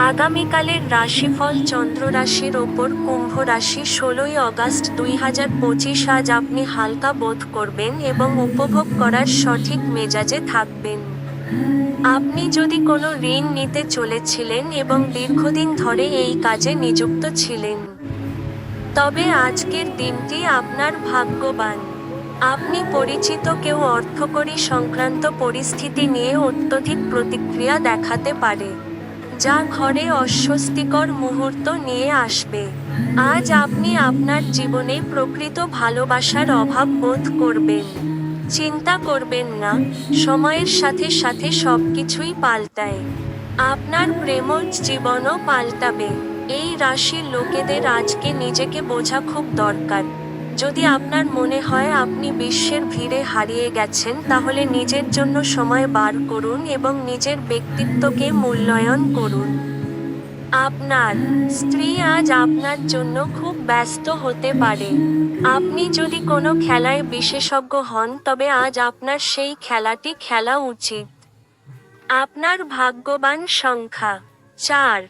আগামীকালের রাশিফল চন্দ্র রাশির ওপর কুম্ভ রাশি ষোলোই অগাস্ট দুই হাজার পঁচিশ আজ আপনি হালকা বোধ করবেন এবং উপভোগ করার সঠিক মেজাজে থাকবেন। আপনি যদি কোনো ঋণ নিতে চলেছিলেন এবং দীর্ঘদিন ধরে এই কাজে নিযুক্ত ছিলেন, তবে আজকের দিনটি আপনার ভাগ্যবান। আপনি পরিচিত কেউ অর্থকরী সংক্রান্ত পরিস্থিতি নিয়ে অত্যধিক প্রতিক্রিয়া দেখাতে পারে। যা ঘরে অস্বস্তিকর মুহূর্ত নিয়ে আসবে। আজ আপনি আপনার জীবনে প্রকৃত ভালোবাসার অভাব বোধ করবেন। চিন্তা করবেন না, সময়ের সাথে সাথে সব কিছুই পাল্টায়। আপনার প্রেমজ জীবনও পাল্টাবে। এই রাশির লোকেদের আজকে নিজেকে বোঝা খুব দরকার। যদি আপনার মনে হয় আপনি বিশ্বের ভিড়ে হারিয়ে গেছেন, তাহলে নিজের জন্য সময় বার করুন এবং নিজের ব্যক্তিত্বকে মূল্যায়ন করুন। আপনার স্ত্রী আজ আপনার জন্য খুব ব্যস্ত হতে পারে। আপনি যদি কোনো খেলায় বিশেষজ্ঞ হন, তবে আজ আপনার সেই খেলাটি খেলা উচিত। আপনার ভাগ্যবান সংখ্যা, চার।